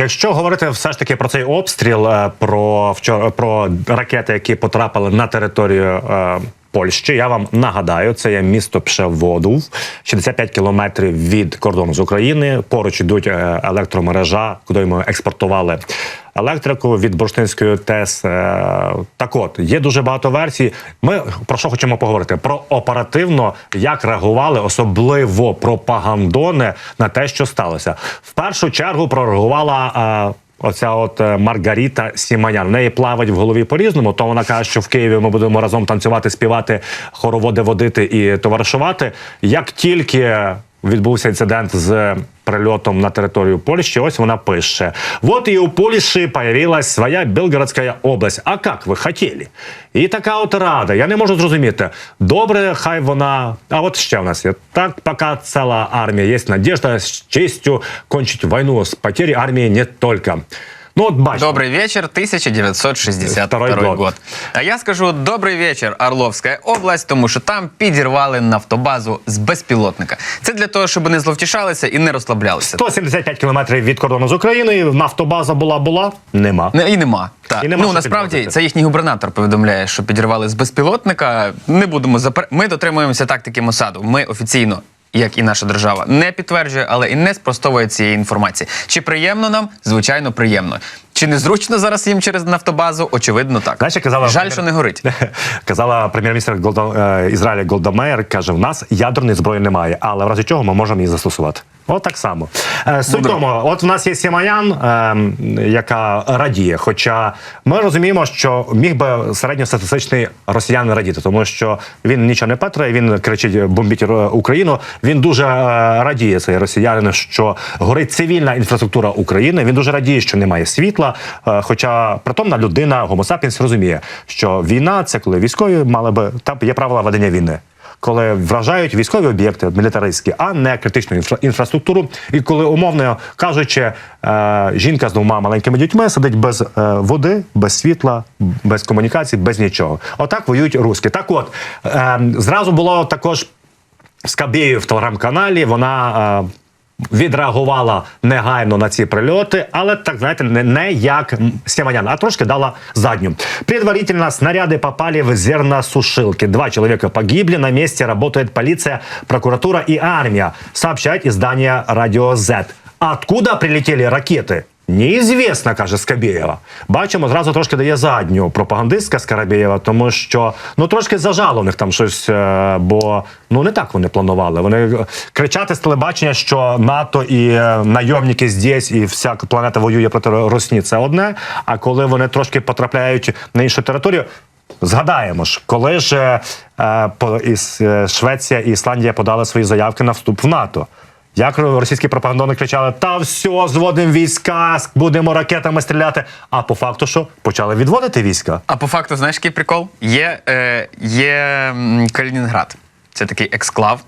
якщо говорити все ж таки про цей обстріл, е, про вчора про ракети, які потрапили на територію. е, Польщі, я вам нагадаю, це є місто Пшеводув, 65 кілометрів від кордону з України. Поруч йдуть е, електромережа, куди ми експортували електрику від Бурштинської ТЕС. Е, Так от є дуже багато версій. Ми про що хочемо поговорити? Про оперативно, як реагували, особливо пропагандони на те, що сталося. В першу чергу прореагувала. е, Оця от е, Маргаріта Сіманян. В неї плавать в голові по-різному. То вона каже, що в Києві ми будемо разом танцювати, співати, хороводи водити і товаришувати. Як тільки відбувся інцидент з прильотом на територію Польщі, ось вона пише: Вот і у Польщі появилась своя Белгородська область. А як ви хотіли? І така от рада. Я не можу зрозуміти. Добре, хай вона. А от ще в нас є. Так, поки ціла армія є надіжда з честю кончить війну з потери армії не тільки. Ну, от бачите. Добрый вечер, 1962 Второй год. год. А я скажу добрий вечір, Орловська область, тому що там підірвали нафтобазу з безпілотника. Це для того, щоб не зловтішалися і не розслаблялися. 175 кілометрів від кордону з Україною. Нафтобаза була була? Нема. Не, і нема. Так. І нема ну що насправді підвозити. це їхній губернатор повідомляє, що підірвали з безпілотника. Не будемо запер... Ми дотримуємося тактики Мосаду. Ми офіційно. Як і наша держава не підтверджує, але і не спростовує цієї інформації. Чи приємно нам? Звичайно, приємно. Чи незручно зараз їм через нафтобазу? Очевидно, так. Знаєш, казала Жаль, що не горить. Казала прем'єр-міністр Голда, е, Ізраїля Голдамеер. Каже: в нас ядерної зброї немає, але в разі чого ми можемо її застосувати. От так само. Е, Суть тому, от в нас є Сімаян, е, яка радіє. Хоча ми розуміємо, що міг би середньостатистичний росіянин радіти, тому що він нічого не петрає, він кричить бомбіть Україну. Він дуже е, радіє цей росіянин, що горить цивільна інфраструктура України. Він дуже радіє, що немає світла. Е, Хоча притомна людина, гомосапіенс розуміє, що війна це коли військові мали би там є правила ведення війни. Коли вражають військові об'єкти мілітаристські, а не критичну інфра- інфраструктуру, і коли умовно кажучи, е, жінка з двома маленькими дітьми сидить без е, води, без світла, без комунікацій, без нічого. Отак воюють руски. Так, от е, зразу було також з Кабєю в телеграм-каналі. Вона. Е, Відреагувала негайно на ці прильоти, але так знаєте, не, не як Сіманян, а трошки дала задню. Предварительно снаряды попали в зерносушилки. Два человека погибли. На месте работает полиция, прокуратура и армия, сообщает издание Радио Z. Откуда прилетели ракети? Неізвісно, каже Скабєєва. Бачимо, зразу трошки дає задню пропагандистка Скарабєєва, тому що ну трошки зажало у них там щось, е, бо ну не так вони планували. Вони е, кричати з телебачення, що НАТО і е, найомники здесь, і вся планета воює проти Росні. Це одне. А коли вони трошки потрапляють на іншу територію. Згадаємо ж, коли ж е, по, е, Швеція і Ісландія подали свої заявки на вступ в НАТО. Як російські пропагандони кричали: та все, зводимо війська, будемо ракетами стріляти. А по факту, що почали відводити війська. А по факту, знаєш, який прикол? Є, е, є Калінінград. Це такий ексклав.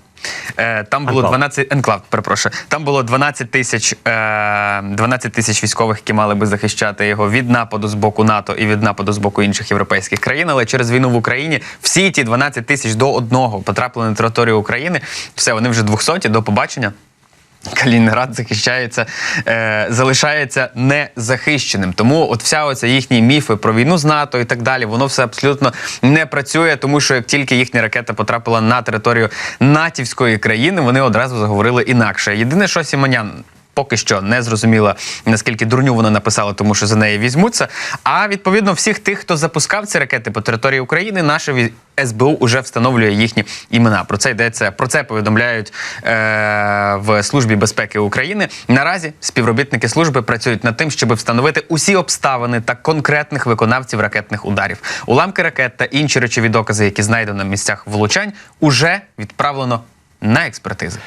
Е, там було Анклав. 12 енклав, перепрошую. Там було 12 тисяч е, 12 тисяч військових, які мали би захищати його від нападу з боку НАТО і від нападу з боку інших європейських країн. Але через війну в Україні всі ті 12 тисяч до одного потрапили на територію України. Все, вони вже 200, до побачення. Калінінград захищається, е, залишається незахищеним. Тому от вся оця їхні міфи про війну з НАТО і так далі, воно все абсолютно не працює, тому що як тільки їхня ракета потрапила на територію натівської країни, вони одразу заговорили інакше. Єдине, що Сімонян. Поки що не зрозуміла, наскільки дурню вона написала, тому що за неї візьмуться. А відповідно, всіх тих, хто запускав ці ракети по території України, наше СБУ вже встановлює їхні імена. Про це йдеться. Про це повідомляють е, в службі безпеки України. Наразі співробітники служби працюють над тим, щоб встановити усі обставини та конкретних виконавців ракетних ударів. Уламки ракет та інші речові докази, які знайдено на місцях влучань, уже відправлено на експертизи.